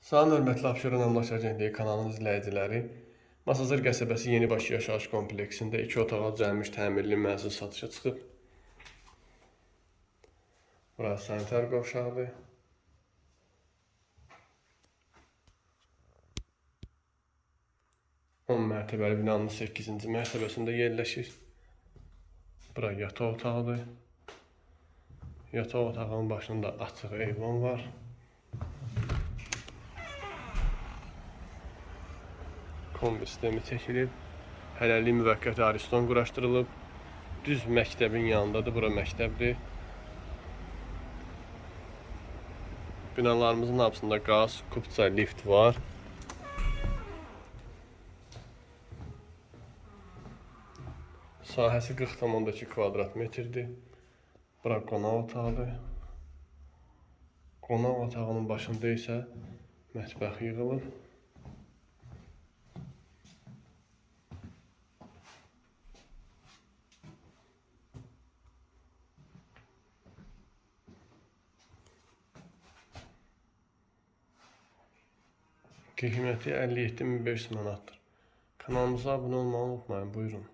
Salam hörmətli Abşeron Əmlak Agentliyi kanalının izləyiciləri. Masazır qəsəbəsi Yenibaşı yaşayış kompleksində iki otağa düzəlmiş təmirli mənzil satışa çıxıb. Burası sanitar qovşağıdır. On mərtəbəli binanın 8-ci mərtəbəsində yerləşir. Bura yataq otağıdır. Yataq otağının başında açıq eyvan var. Kombi sistemi çəkilib. Hələlik müvəqqəti ariston quraşdırılıb. Düz məktəbin yanındadır. Bura məktəbdir. Binalarımızın hamısında qaz, kupça, lift var. Sahəsi 40,2 kvadrat metrdir. Bura qonaq otağıdır. Qonaq otağının başında isə mətbəx yığılıb. Qiyməti 57500 manatdır. Kanalımıza abunə olmağı unutmayın. Buyurun.